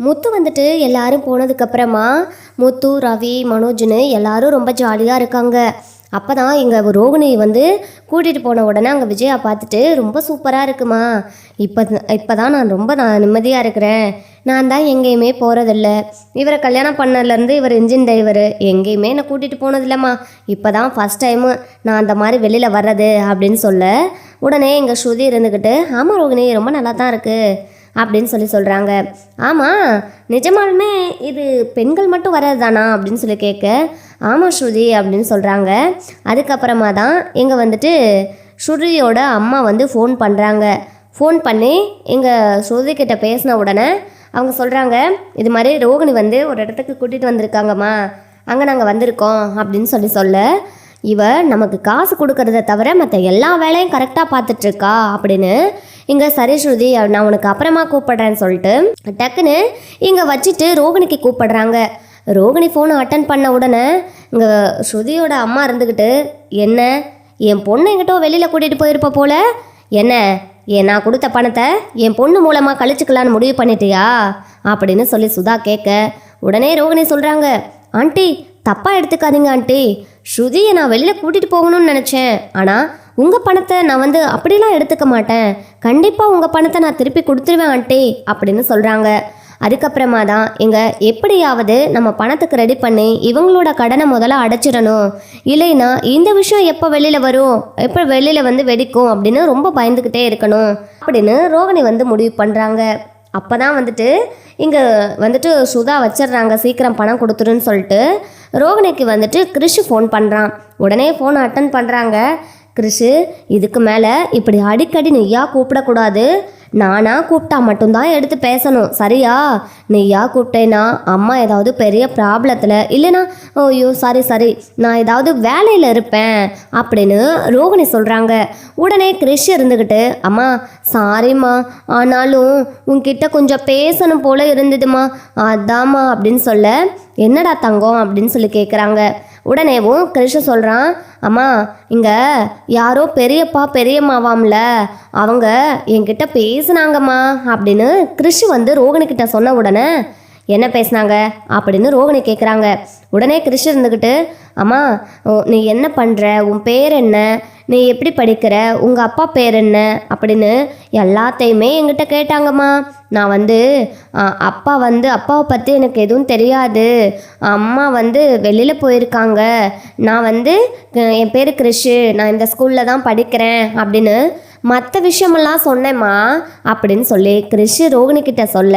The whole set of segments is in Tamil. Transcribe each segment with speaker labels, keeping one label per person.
Speaker 1: முத்து வந்துட்டு எல்லாரும் போனதுக்கப்புறமா முத்து ரவி மனோஜ்னு எல்லாரும் ரொம்ப ஜாலியாக இருக்காங்க. அப்போ தான் எங்கள் ரோகிணி வந்து கூட்டிகிட்டு போன உடனே அங்கே விஜயா பார்த்துட்டு ரொம்ப சூப்பராக இருக்குமா. இப்போ இப்போ தான் நான் ரொம்ப நான் நிம்மதியாக இருக்கிறேன். நான் தான் எங்கேயுமே போகிறதில்ல இவரை கல்யாணம் பண்ணதுலேருந்து இவர் இன்ஜின் டிரைவர் எங்கேயுமே என்னை கூட்டிகிட்டு போனதில்லம்மா. இப்போ தான் ஃபஸ்ட் டைமு நான் அந்த மாதிரி வெளியில் வர்றது அப்படின்னு சொல்ல உடனே எங்கள் ஸ்ருதி இருந்துக்கிட்டு ஆமாம் ரோகிணி ரொம்ப நல்லா தான் இருக்குது அப்படின்னு சொல்லி சொல்கிறாங்க ஆமாம் நிஜமாலுமே இது பெண்கள் மட்டும் வர்றது தானா அப்படின்னு சொல்லி கேட்க ஆமாம் ஸ்ருதி அப்படின்னு சொல்கிறாங்க அதுக்கப்புறமா தான் இங்கே வந்துட்டு ஸ்ருதியோட அம்மா வந்து ஃபோன் பண்ணுறாங்க ஃபோன் பண்ணி எங்கள் ஸ்ருதி கிட்ட பேசின உடனே அவங்க சொல்கிறாங்க இது மாதிரி ரோகிணி வந்து ஒரு இடத்துக்கு கூட்டிகிட்டு வந்திருக்காங்கம்மா. அங்கே நாங்கள் வந்திருக்கோம் அப்படின்னு சொல்லி சொல்ல இவ நமக்கு காசு கொடுக்கறத தவிர மற்ற எல்லா வேலையும் கரெக்டாக பார்த்துட்ருக்கா அப்படின்னு இங்கே சரி ஸ்ருதி நான் உனக்கு அப்புறமா கூப்பிடுறேன்னு சொல்லிட்டு டக்குன்னு இங்கே வச்சுட்டு ரோகிணிக்கு கூப்பிடுறாங்க. ரோகிணி ஃபோனை அட்டன் பண்ண உடனே இங்கே ஸ்ருதியோட அம்மா இருந்துக்கிட்டு என்ன? என் பொண்ணு எங்கிட்ட வெளியில் கூட்டிகிட்டு போயிருப்ப போல? என்ன? ஏன் நான் கொடுத்த பணத்தை என் பொண்ணு மூலமாக கழிச்சுக்கலான்னு முடிவு பண்ணிட்டியா? அப்படின்னு சொல்லி சுதா கேட்க உடனே ரோகிணி சொல்கிறாங்க ஆண்டி தப்பாக எடுத்துக்காதீங்க ஆண்டி. ஸ்ருதியை நான் வெளியில் கூட்டிகிட்டு போகணும்னு நினச்சேன். ஆனால் உங்கள் பணத்தை நான் வந்து அப்படிலாம் எடுத்துக்க மாட்டேன். கண்டிப்பாக உங்கள் பணத்தை நான் திருப்பி கொடுத்துருவேன் ஆண்டி அப்படின்னு சொல்கிறாங்க அதுக்கப்புறமா தான் இங்கே எப்படியாவது நம்ம பணத்துக்கு ரெடி பண்ணி இவங்களோட கடனை முதல்ல அடைச்சிடணும். இல்லைன்னா இந்த விஷயம் எப்போ வெளியில் வரும்? எப்போ வெளியில் வந்து வெடிக்கும் அப்படின்னு ரொம்ப பயந்துக்கிட்டே இருக்கணும் அப்படின்னு ரோகிணி வந்து முடிவு பண்ணுறாங்க அப்போ தான் வந்துட்டு இங்கே வந்துட்டு சுதா வச்சிடுறாங்க சீக்கிரம் பணம் கொடுத்துருன்னு சொல்லிட்டு. ரோகிணிக்கு வந்துட்டு கிறிஷ் ஃபோன் பண்ணுறான் உடனே ஃபோன் அட்டன் பண்ணுறாங்க கிறிஷு இதுக்கு மேலே இப்படி அடிக்கடி நீயா கூப்பிடக்கூடாது. நானா கூப்பிட்டா மட்டும்தான் எடுத்து பேசணும். சரியா? நீயா கூப்பிட்டேன்னா அம்மா ஏதாவது பெரிய ப்ராப்ளத்தில் இல்லைனா ஐயோ சாரி சாரி நான் ஏதாவது வேலையில் இருப்பேன் அப்படின்னு ரோகிணி சொல்கிறாங்க உடனே கிறிஷ் இருந்துக்கிட்டு அம்மா சாரிம்மா ஆனாலும் உன்கிட்ட கொஞ்சம் பேசணும் போல இருந்ததுமா அதாம்மா அப்படின்னு சொல்ல என்னடா தங்கம்? அப்படின்னு சொல்லி கேட்குறாங்க உடனேவும் கிருஷ்ணன் சொல்கிறான் அம்மா இங்கே யாரோ பெரியப்பா பெரியம்மாவாம்ல அவங்க என்கிட்ட பேசுனாங்கம்மா அப்படின்னு கிருஷ் வந்து ரோகிணிக்கிட்ட சொன்ன உடனே என்ன பேசுனாங்க? அப்படின்னு ரோகிணி கேட்குறாங்க உடனே கிருஷ் இருந்துக்கிட்டு அம்மா ஓ, நீ என்ன பண்ணுற உன் பேர் என்ன? நீ எப்படி படிக்கிற? உங்கள் அப்பா பேர் என்ன? அப்படின்னு எல்லாத்தையுமே என்கிட்ட கேட்டாங்கம்மா. நான் வந்து அப்பா வந்து அப்பாவை பற்றி எனக்கு எதுவும் தெரியாது. அம்மா வந்து வெளியில் போயிருக்காங்க. நான் வந்து என் பேர் கிறிஷு நான் இந்த ஸ்கூலில் தான் படிக்கிறேன் அப்படின்னு மற்ற விஷயமெல்லாம் சொன்னேம்மா அப்படின்னு சொல்லி கிறிஷ் ரோகிணி கிட்ட சொல்ல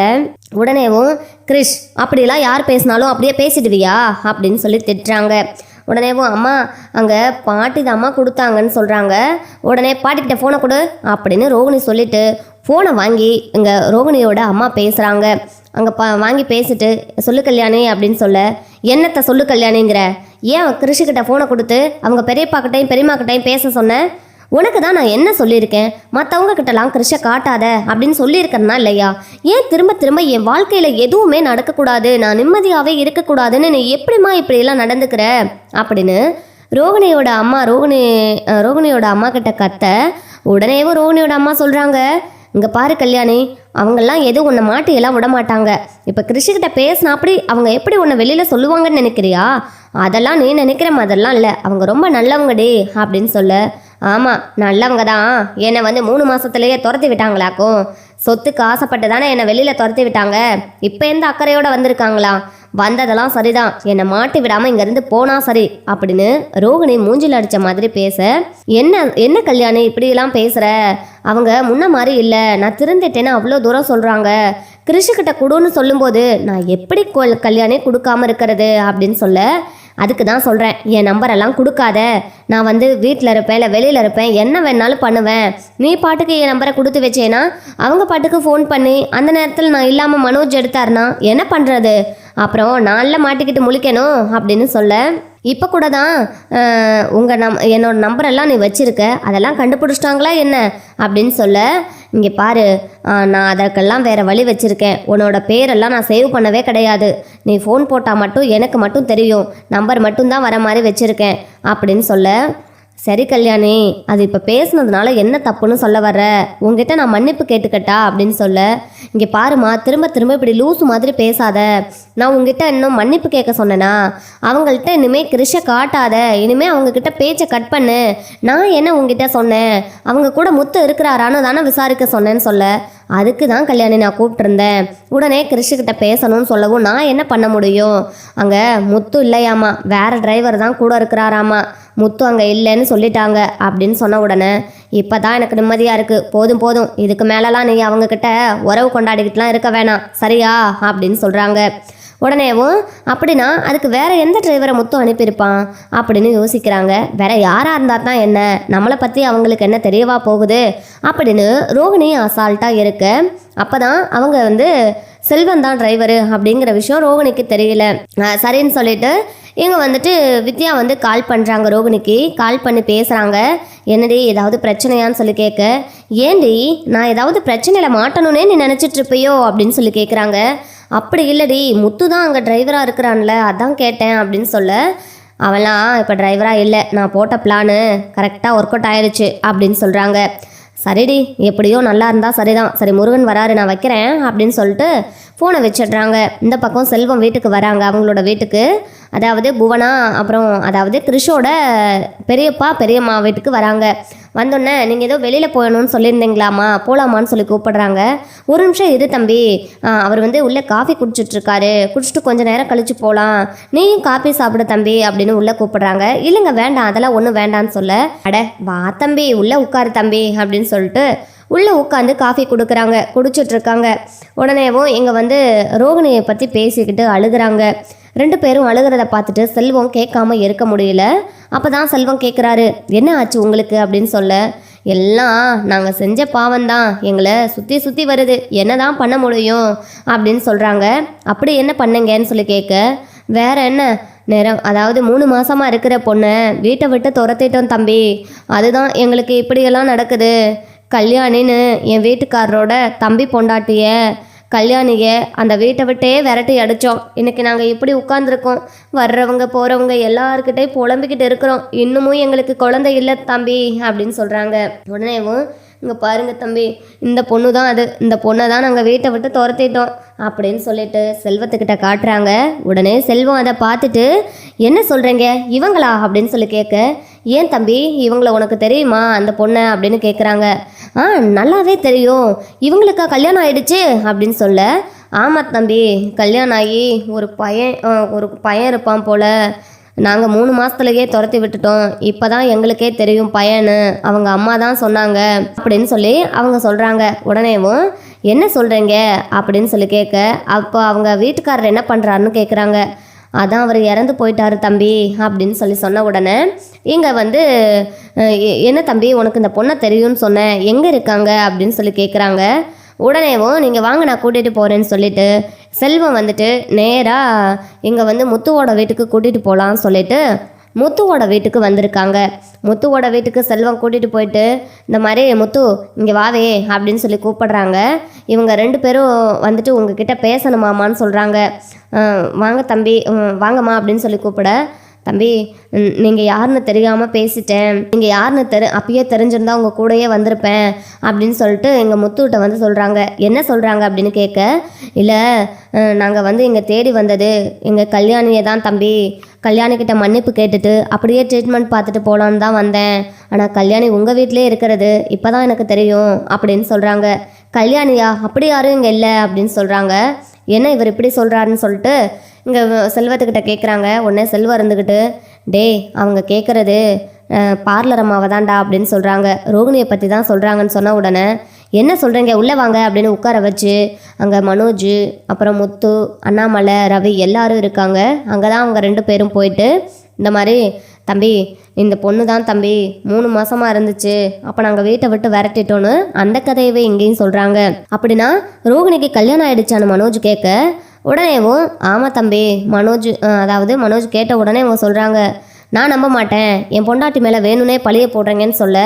Speaker 1: உடனேவும் கிறிஷ் அப்படிலாம் யார் பேசினாலும் அப்படியே பேசிடுவியா? அப்படின்னு சொல்லி திட்டுறாங்க. உடனேவும் அம்மா அங்கே பாட்டி அம்மா கொடுத்தாங்கன்னு சொல்கிறாங்க உடனே பாட்டிக்கிட்ட ஃபோனை கொடு அப்படின்னு ரோகிணி சொல்லிட்டு ஃபோனை வாங்கி இங்கே ரோகிணியோட அம்மா பேசுகிறாங்க அங்கே பா வாங்கி பேசிட்டு சொல்லு கல்யாணி அப்படின்னு சொல்ல என்னத்தை சொல்லு கல்யாணிங்கிற? ஏன் கிருஷிக்கிட்ட ஃபோனை கொடுத்து அவங்க பெரியப்பாக்கிட்டையும் பெரியம்மாக்கிட்டையும் பேச சொன்னேன் உனக்கு தான் நான் என்ன சொல்லியிருக்கேன்? மற்றவங்க கிட்டலாம் கிருஷ காட்டாத அப்படின்னு சொல்லியிருக்கேன்னா இல்லையா? ஏன் திரும்ப திரும்ப என் வாழ்க்கையில் எதுவுமே நடக்கக்கூடாது? நான் நிம்மதியாகவே இருக்கக்கூடாதுன்னு நீ எப்படிம்மா இப்படியெல்லாம் நடந்துக்கிற? அப்படின்னு ரோகிணியோட அம்மா ரோகிணி ரோகிணியோட அம்மா கிட்ட கத்த உடனேவும் ரோகிணியோட அம்மா சொல்கிறாங்க இங்கே பாரு கல்யாணி அவங்கெல்லாம் எதுவும் உன்னை மாட்டியெல்லாம் விட மாட்டாங்க இப்போ கிருஷிக்கிட்ட பேசினா அப்படி அவங்க எப்படி உன்னை வெளியில் சொல்லுவாங்கன்னு நினைக்கிறியா? அதெல்லாம் நீ நினைக்கிற மாதிரிலாம் இல்லை. அவங்க ரொம்ப நல்லவங்கடி அப்படின்னு சொல்ல ஆமாம் நல்லவங்க தான் என்னை வந்து மூணு மாதத்துலேயே துரத்தி விட்டாங்களாக்கும். சொத்துக்கு ஆசைப்பட்டு தானே என்னை வெளியில் துரத்தி விட்டாங்க. இப்போ எந்த அக்கறையோட வந்திருக்காங்களா? வந்ததெல்லாம் சரிதான். என்னை மாட்டி விடாமல் இங்கேருந்து போனா சரி அப்படின்னு ரோகிணி மூஞ்சில் அடித்த மாதிரி பேச என்ன என்ன கல்யாணி இப்படியெல்லாம் பேசுகிற அவங்க முன்ன மாதிரி இல்லை. நான் திருந்திட்டேன்னு அவ்வளோ தூரம் சொல்கிறாங்க கிருஷிக்கிட்ட கொடுன்னு சொல்லும்போது நான் எப்படி கல்யாணி கொடுக்காம இருக்கிறது? அப்படின்னு சொல்ல அதுக்கு தான் சொல்கிறேன் என் நம்பரெல்லாம் கொடுக்காத. நான் வந்து வீட்டில் இருப்பேன் இல்லை வெளியில் இருப்பேன். என்ன வேணாலும் பண்ணுவேன். நீ பாட்டுக்கு என் நம்பரை கொடுத்து வச்சேன்னா அவங்க பாட்டுக்கு ஃபோன் பண்ணி அந்த நேரத்தில் நான் இல்லாமல் மனோஜ் எடுத்தாருனா என்ன பண்ணுறது அப்புறம் நாளில் மாட்டிக்கிட்டு முழிக்கணும் அப்படின்னு சொல்ல இப்போ கூட தான் உங்கள் நம் என்னோட நம்பரெல்லாம் நீ வச்சுருக்க அதெல்லாம் கண்டுபிடிச்சிட்டாங்களா என்ன? அப்படின்னு சொல்ல இங்கே பாரு நான் அதற்கெல்லாம் வேறு வழி வச்சுருக்கேன். உன்னோட பேரெல்லாம் நான் சேவ் பண்ணவே கிடையாது. நீ ஃபோன் போட்டால் மட்டும் எனக்கு மட்டும் தெரியும். நம்பர் மட்டும்தான் வர மாதிரி வச்சுருக்கேன். அப்படின்னு சொல்ல சரி கல்யாணி அது இப்போ பேசுனதுனால என்ன தப்புன்னு சொல்ல வர்ற? உங்ககிட்ட நான் மன்னிப்பு கேட்டுக்கட்டா? அப்படின்னு சொல்ல. இங்கே பாருமா திரும்ப திரும்ப இப்படி லூசு மாதிரி பேசாத. நான் உங்ககிட்ட இன்னும் மன்னிப்பு கேட்க சொன்னேனா? அவங்கள்ட்ட இனிமேல் கிருஷ காட்டாத. இனிமேல் அவங்கக்கிட்ட பேச்சை கட் பண்ணு. நான் என்ன உங்ககிட்ட சொன்னேன்? அவங்க கூட முத்து இருக்கிறாரான்னு தானே விசாரிக்க சொன்னேன்னு சொல்ல. அதுக்கு தான் கல்யாணி நான் கூப்பிட்டுருந்தேன். உடனே கிருஷிக்கிட்ட பேசணும்னு சொல்லவும் நான் என்ன பண்ண முடியும்? அங்கே முத்து இல்லையாமா வேற டிரைவர் தான் கூட இருக்கிறாராமா முத்து அங்கே இல்லைன்னு சொல்லிட்டாங்க அப்படின்னு சொன்ன உடனே இப்போ தான் எனக்கு நிம்மதியாக இருக்குது போதும் போதும். இதுக்கு மேலெலாம் நீ அவங்கக்கிட்ட உறவு கொண்டாடிக்கிட்டுலாம் இருக்க வேணாம். சரியா? அப்படின்னு சொல்கிறாங்க உடனேவும் அப்படின்னா அதுக்கு வேற எந்த டிரைவரை முத்து அனுப்பியிருப்பான்? அப்படின்னு யோசிக்கிறாங்க. வேற யாராக இருந்தால் தான் என்ன? நம்மளை பற்றி அவங்களுக்கு என்ன தெரியவா போகுது? அப்படின்னு ரோகிணி அசால்ட்டாக இருக்க. அப்போ தான் அவங்க வந்து செல்வன் தான் டிரைவரு அப்படிங்கிற விஷயம் ரோகிணிக்கு தெரியல. சரின்னு சொல்லிட்டு இவங்க வந்துட்டு வித்யா வந்து கால் பண்ணுறாங்க ரோகிணிக்கு. கால் பண்ணி பேசுகிறாங்க என்னடி ஏதாவது பிரச்சனையான்னு சொல்லி கேட்க? ஏண்டி நான் ஏதாவது பிரச்சனையில் மாட்டணும்னே நீ நினச்சிட்ருப்பையோ அப்படின்னு சொல்லி கேட்குறாங்க. அப்படி இல்லடி முத்து தான் அங்கே டிரைவராக இருக்கிறான்ல அதான் கேட்டேன் அப்படின்னு சொல்ல அவன்லாம் இப்போ டிரைவராக இல்லை நான் போட்ட பிளானு கரெக்டாக ஒர்க் அவுட் ஆயிடுச்சு அப்படின்னு சொல்கிறாங்க சரிடி எப்படியோ நல்லா இருந்தால் சரிதான். சரி முருகன் வராரு நான் வைக்கிறேன் அப்படின்னு சொல்லிட்டு ஃபோனை வச்சிடுறாங்க. இந்த பக்கம் செல்வம் வீட்டுக்கு வராங்க அவங்களோட வீட்டுக்கு. அதாவது புவனா அப்புறம் அதாவது கிருஷோட பெரியப்பா பெரியம்மா வீட்டுக்கு வராங்க. வந்தோடனே நீங்கள் ஏதோ வெளியில் போகணும்னு சொல்லியிருந்தீங்களாம்மா? போகலாமான்னு சொல்லி கூப்பிடுறாங்க. ஒரு நிமிஷம் இரு தம்பி. அவர் வந்து உள்ளே காஃபி குடிச்சிட்ருக்காரு குடிச்சிட்டு கொஞ்சம் நேரம் கழித்து போகலாம் நீயும் காஃபி சாப்பிடு தம்பி அப்படின்னு உள்ளே கூப்பிடுறாங்க. இல்லைங்க வேண்டாம். அதெல்லாம் ஒன்றும் வேண்டான்னு சொல்ல. அட வா தம்பி. உள்ளே உட்காரு தம்பி அப்படின்னு சொல்லிட்டு உள்ளே உட்காந்து காஃபி கொடுக்குறாங்க. குடிச்சிட்ருக்காங்க உடனேவும் இங்கே வந்து ரோகிணியை பற்றி பேசிக்கிட்டு அழுகுறாங்க. ரெண்டு பேரும் அழுகிறத பார்த்துட்டு செல்வம் கேட்காம இருக்க முடியல. அப்போ தான் செல்வம் கேட்குறாரு என்ன ஆச்சு உங்களுக்கு? அப்படின்னு சொல்ல எல்லாம் நாங்கள் செஞ்ச பாவம்தான். எங்களை சுற்றி சுற்றி வருது. என்ன தான் பண்ண முடியும்? அப்படின்னு சொல்கிறாங்க அப்படி என்ன பண்ணுங்கன்னு சொல்லி கேட்க வேற என்ன? நேரம் அதாவது மூணு மாசமா இருக்கிற பொண்ணை வீட்டை விட்டு துரத்திட்டோம் தம்பி. அதுதான் எங்களுக்கு இப்படியெல்லாம் நடக்குது. கல்யாணின்னு என் வீட்டுக்காரரோட தம்பி பொண்டாட்டிய கல்யாணிய அந்த வீட்டை விட்டே விரட்டி அடித்தோம் இன்றைக்கி நாங்கள் இப்படி உட்காந்துருக்கோம் வர்றவங்க போகிறவங்க எல்லாருக்கிட்டே புலம்பிக்கிட்டு இருக்கிறோம். இன்னமும் எங்களுக்கு குழந்தை இல்லை தம்பி அப்படின்னு சொல்கிறாங்க உடனேவும் இங்கே பாருங்க தம்பி இந்த பொண்ணு தான் அது. இந்த பொண்ணை தான் நாங்கள் வீட்டை விட்டு துரத்திட்டோம். அப்படின்னு சொல்லிட்டு செல்வத்துக்கிட்ட காட்டுறாங்க. உடனே செல்வம் அதை பார்த்துட்டு என்ன சொல்கிறீங்க இவங்களா? அப்படின்னு சொல்லி கேட்க ஏன் தம்பி இவங்கள உனக்கு தெரியுமா அந்த பொண்ணை? அப்படின்னு கேட்குறாங்க ஆ நல்லாவே தெரியும். இவங்களுக்கா கல்யாணம் ஆயிடுச்சு அப்படின்னு சொல்ல. ஆமாம் தம்பி கல்யாணம் ஆகி ஒரு பையன் ஒரு பையன் இருப்பான் போல். நாங்கள் மூணு மாதத்துலயே துரத்தி விட்டுட்டோம். இப்போ தான் எங்களுக்கே தெரியும் பையனு. அவங்க அம்மா தான் சொன்னாங்க அப்படின்னு சொல்லி அவங்க சொல்கிறாங்க உடனேவும் என்ன சொல்கிறீங்க அப்படின்னு சொல்லி கேட்க. அப்போ அவங்க வீட்டுக்காரர் என்ன பண்ணுறாருன்னு கேட்குறாங்க அதான் அவர் இறந்து போயிட்டாரு தம்பி அப்படின்னு சொல்லி சொன்ன உடனே இங்கே வந்து எ- என்ன தம்பி உனக்கு இந்த பொண்ணை தெரியும்னு சொன்னேன் எங்கே இருக்காங்க அப்படின்னு சொல்லி கேட்குறாங்க உடனேவும் நீங்கள் வாங்க நான் கூட்டிகிட்டு போகிறேன்னு சொல்லிட்டு செல்வம் வந்துட்டு நேராக இங்கே வந்து முத்துவோட வீட்டுக்கு கூட்டிகிட்டு போகலான்னு சொல்லிட்டு முத்துவோட வீட்டுக்கு வந்திருக்காங்க. முத்துவோட வீட்டுக்கு செல்வம் கூட்டிகிட்டு போயிட்டு இந்த மாதிரி முத்து இங்கே வாவே அப்படின்னு சொல்லி கூப்பிடுறாங்க. இவங்க ரெண்டு பேரும் வந்துட்டு உங்ககிட்ட பேசணுமாமான்னு சொல்கிறாங்க வாங்க தம்பி வாங்கம்மா அப்படின்னு சொல்லி கூப்பிட தம்பி நீங்கள் யாருன்னு தெரியாமல் பேசிட்டேன். நீங்கள் யாருன்னு தெரி அப்பயே தெரிஞ்சிருந்தா உங்கள் கூடயே வந்திருப்பேன் அப்படின்னு சொல்லிட்டு எங்கள் முத்துக்கிட்ட வந்து சொல்கிறாங்க என்ன சொல்கிறாங்க அப்படின்னு கேட்க இல்லை நாங்கள் வந்து இங்கே தேடி வந்தது. எங்கள் கல்யாணியை தான் தம்பி. கல்யாணிக்கிட்ட மன்னிப்பு கேட்டுட்டு அப்படியே ட்ரீட்மெண்ட் பார்த்துட்டு போகலான்னு தான் வந்தேன். ஆனால் கல்யாணி உங்கள் வீட்டிலே இருக்கிறது. இப்போ தான் எனக்கு தெரியும் அப்படின்னு சொல்கிறாங்க கல்யாணியா? அப்படி யாரும் இங்கே இல்லை அப்படின்னு சொல்கிறாங்க என்ன இவர் இப்படி சொல்கிறாருன்னு சொல்லிட்டு இங்கே செல்வத்துக்கிட்ட கேட்குறாங்க உடனே செல்வம் இருந்துக்கிட்டு டேய் அவங்க கேட்குறது பார்லர் அம்மாவை தான்டா அப்படின்னு சொல்கிறாங்க ரோகிணியை பற்றி தான் சொல்கிறாங்கன்னு சொன்ன உடனே என்ன சொல்கிறீங்க உள்ளே வாங்க அப்படின்னு உட்கார வச்சு அங்கே மனோஜ் அப்புறம் முத்து அண்ணாமலை ரவி எல்லாரும் இருக்காங்க. அங்கே தான் அவங்க ரெண்டு பேரும் போயிட்டு இந்த மாதிரி தம்பி இந்த பொண்ணு தான் தம்பி மூணு மாசமா இருந்துச்சு. அப்போ நாங்கள் வீட்டை விட்டு விரட்டிட்டோன்னு அந்த கதையவே இங்கேயும் சொல்கிறாங்க அப்படின்னா ரோகிணிக்கு கல்யாணம் ஆயிடுச்சான்னு மனோஜ் கேட்க உடனேவும் ஆமாம் தம்பி மனோஜ் அதாவது மனோஜ் கேட்ட உடனே அவங்க சொல்கிறாங்க நான் நம்ப மாட்டேன். என் பொண்டாட்டி மேலே வேணும்னே பழிய போடுறேங்கன்னு சொல்ல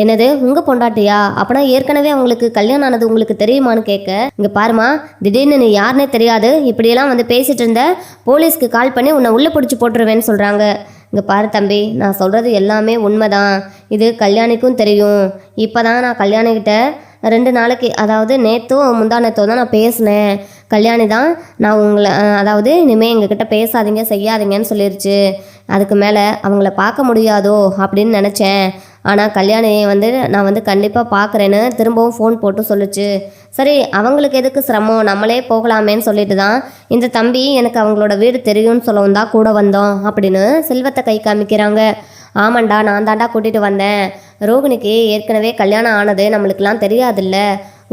Speaker 1: என்னது உங்கள் பொண்டாட்டியா? அப்பனா ஏற்கனவே அவங்களுக்கு கல்யாணம் ஆனது உங்களுக்கு தெரியுமான்னு கேட்க இங்கே பாருமா திடீர்னு நீ யாருனே தெரியாது. இப்படியெல்லாம் வந்து பேசிகிட்டு இருந்த போலீஸ்க்கு கால் பண்ணி உன்னை உள்ளே பிடிச்சி போட்டுருவேன்னு சொல்கிறாங்க இங்கே பாரு தம்பி நான் சொல்கிறது எல்லாமே உண்மைதான். இது கல்யாணிக்கும் தெரியும். இப்போ தான் நான் கல்யாணிக்கிட்ட ரெண்டு நாளைக்கு அதாவது நேற்றும் முந்தானத்தோ தான் நான் பேசினேன். கல்யாணி தான் நான் உங்களை அதாவது இனிமேல் எங்ககிட்ட பேசாதீங்க செய்யாதீங்கன்னு சொல்லிருச்சு. அதுக்கு மேலே அவங்கள பார்க்க முடியாதோ அப்படின்னு நினச்சேன். ஆனால் கல்யாணியை வந்து நான் வந்து கண்டிப்பாக பார்க்குறேன்னு திரும்பவும் ஃபோன் போட்டு சொல்லுச்சு. சரி அவங்களுக்கு எதுக்கு சிரமம்? நம்மளே போகலாமேன்னு சொல்லிட்டு தான் இந்த தம்பி எனக்கு அவங்களோட வீடு தெரியும்னு சொல்லவும் தான் கூட வந்தோம் அப்படின்னு செல்வத்தை கை காமிக்கிறாங்க. ஆமாண்டா நான் தாண்டா கூட்டிகிட்டு வந்தேன். ரோகிணிக்கு ஏற்கனவே கல்யாணம் ஆனது நம்மளுக்கெல்லாம் தெரியாதுல்ல.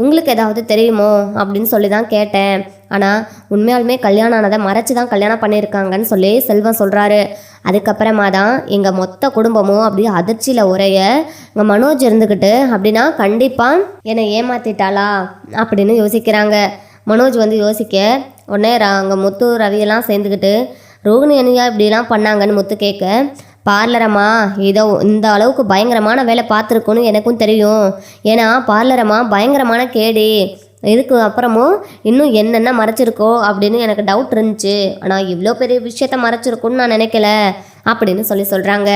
Speaker 1: உங்களுக்கு ஏதாவது தெரியுமோ அப்படின்னு சொல்லி தான் கேட்டேன். ஆனால் உண்மையாலுமே கல்யாணம் ஆனதை மறைச்சி தான் கல்யாணம் பண்ணியிருக்காங்கன்னு சொல்லி செல்வம் சொல்கிறாரு அதுக்கப்புறமா தான் எங்கள் மொத்த குடும்பமும் அப்படியே அதிர்ச்சியில் உரைய எங்கள் மனோஜ் இருந்துக்கிட்டு அப்படின்னா கண்டிப்பாக என்னை ஏமாத்திட்டாளா அப்படின்னு யோசிக்கிறாங்க. மனோஜ் வந்து யோசிக்க உடனே அங்கே முத்து ரவியெல்லாம் சேர்ந்துக்கிட்டு ரோகிணி என்னையா இப்படிலாம் பண்ணாங்கன்னு முத்து கேட்க பார்லரம்மா இதோ இந்த அளவுக்கு பயங்கரமான வேலை பார்த்துருக்குன்னு எனக்கும் தெரியும். ஏன்னா பார்லரம்மா பயங்கரமான கேடி. இதுக்கு அப்புறமும் இன்னும் என்னென்ன மறைச்சிருக்கோ அப்படின்னு எனக்கு டவுட் இருந்துச்சு. ஆனால் இவ்வளோ பெரிய விஷயத்த மறைச்சிருக்குன்னு நான் நினைக்கல அப்படின்னு சொல்லி சொல்கிறாங்க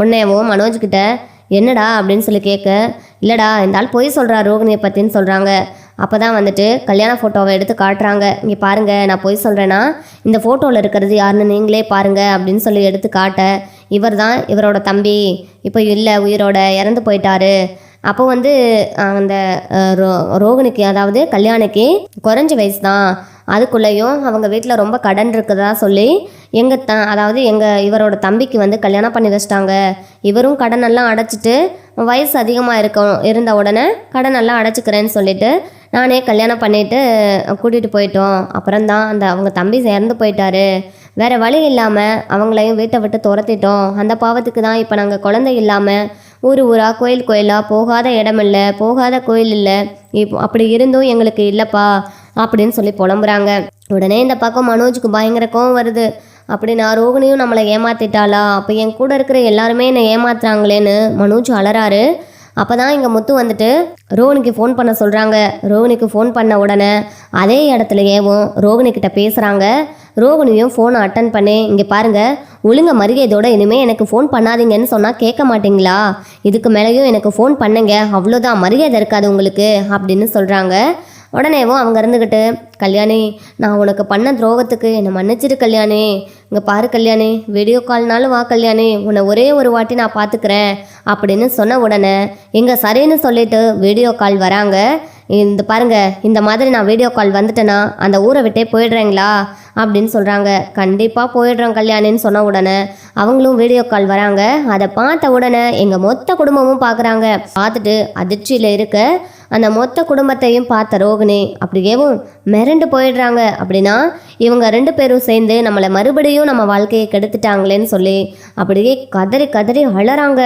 Speaker 1: உடனேவும் மனோஜ்கிட்ட என்னடா? அப்படின்னு சொல்லி கேட்க இல்லைடா இந்த ஆள் பொய் சொல்கிறா ரோகிணியை பற்றின்னு சொல்கிறாங்க அப்போ தான் வந்துட்டு கல்யாண ஃபோட்டோவை எடுத்து காட்டுறாங்க. இங்கே பாருங்கள் நான் பொய் சொல்கிறேன்னா இந்த ஃபோட்டோவில் இருக்கிறது யாருன்னு நீங்களே பாருங்கள் அப்படின்னு சொல்லி எடுத்து காட்ட இவர் தான் இவரோட தம்பி. இப்போ இல்லை உயிரோட இறந்து போயிட்டாரு. அப்போ வந்து அந்த ரோ ரோகனுக்கு அதாவது கல்யாணிக்கு குறைஞ்ச வயசு தான். அதுக்குள்ளேயும் அவங்க வீட்டில் ரொம்ப கடன் இருக்குதா சொல்லி எங்கள் த அதாவது எங்கள் இவரோட தம்பிக்கு வந்து கல்யாணம் பண்ணி வச்சிட்டாங்க. இவரும் கடன் எல்லாம் அடைச்சிட்டு வயசு அதிகமாக இருக்கும் இருந்த உடனே கடன் எல்லாம் அடைச்சிக்கிறேன்னு சொல்லிட்டு நானே கல்யாணம் பண்ணிட்டு கூட்டிகிட்டு போயிட்டோம். அப்புறம் தான் அந்த அவங்க தம்பி சேர்ந்து போயிட்டாரு. வேறு வழி இல்லாமல் அவங்களையும் வீட்டை விட்டு துரத்திட்டோம். அந்த பாவத்துக்கு தான் இப்போ நாங்கள் குழந்தை இல்லாமல் ஊர் ஊராக கோயில் கோயிலாக போகாத இடம் இல்லை போகாத கோயில் இல்லை இப்போ அப்படி இருந்தும் எங்களுக்கு இல்லைப்பா அப்படின்னு சொல்லி புலம்புறாங்க. உடனே இந்த பக்கம் மனோஜுக்கு பயங்கர கோவம் வருது. அப்படி நான் ரோகிணியும் நம்மளை ஏமாத்திட்டாளா? அப்போ என் கூட இருக்கிற எல்லாருமே என்னை ஏமாத்துறாங்களேன்னு மனோஜ் அலறாரு. அப்போ தான் இங்கே முத்து வந்துட்டு ரோகிணிக்கு ஃபோன் பண்ண சொல்கிறாங்க ரோஹினிக்கு ஃபோன் பண்ண உடனே அதே இடத்துல ஏவும் ரோகிணிக்கிட்ட பேசுகிறாங்க ரோகிணியும் ஃபோனை அட்டன் பண்ணேன். இங்கே பாருங்கள் ஒழுங்க மரியாதையோட இனிமேல் எனக்கு ஃபோன் பண்ணாதீங்கன்னு சொன்னால் கேட்க மாட்டீங்களா? இதுக்கு மேலேயும் எனக்கு ஃபோன் பண்ணுங்க அவ்வளோதான் மரியாதை இருக்காது உங்களுக்கு அப்படின்னு சொல்கிறாங்க உடனேவும் அவங்க இருந்துக்கிட்டு கல்யாணி நான் உனக்கு பண்ண துரோகத்துக்கு என்னை மன்னிச்சிரு கல்யாணி. இங்கே பாரு கல்யாணி வீடியோ கால்னாலும் வா கல்யாணி உன்னை ஒரே ஒரு வாட்டி நான் பார்த்துக்கிறேன் அப்படின்னு சொன்ன உடனே இங்கே சரின்னு சொல்லிட்டு வீடியோ கால் வராங்க. இந்த பாருங்க இந்த மாதிரி நான் வீடியோ கால் வந்துட்டேன்னா அந்த ஊரை விட்டே போயிடுறேங்களா? அப்படின்னு சொல்கிறாங்க கண்டிப்பாக போயிடுறோம் கல்யாணின்னு சொன்ன உடனே அவங்களும் வீடியோ கால் வராங்க. அதை பார்த்த உடனே எங்கள் மொத்த குடும்பமும் பார்க்குறாங்க. பார்த்துட்டு அதிர்ச்சியில் இருக்க அந்த மொத்த குடும்பத்தையும் பார்த்த ரோகிணி அப்படியேவும் மிரண்டு போயிடுறாங்க. அப்படின்னா இவங்க ரெண்டு பேரும் சேர்ந்து நம்மளை மறுபடியும் நம்ம வாழ்க்கையை கெடுத்துட்டாங்களேன்னு சொல்லி அப்படியே கதறி கதறி அழறாங்க.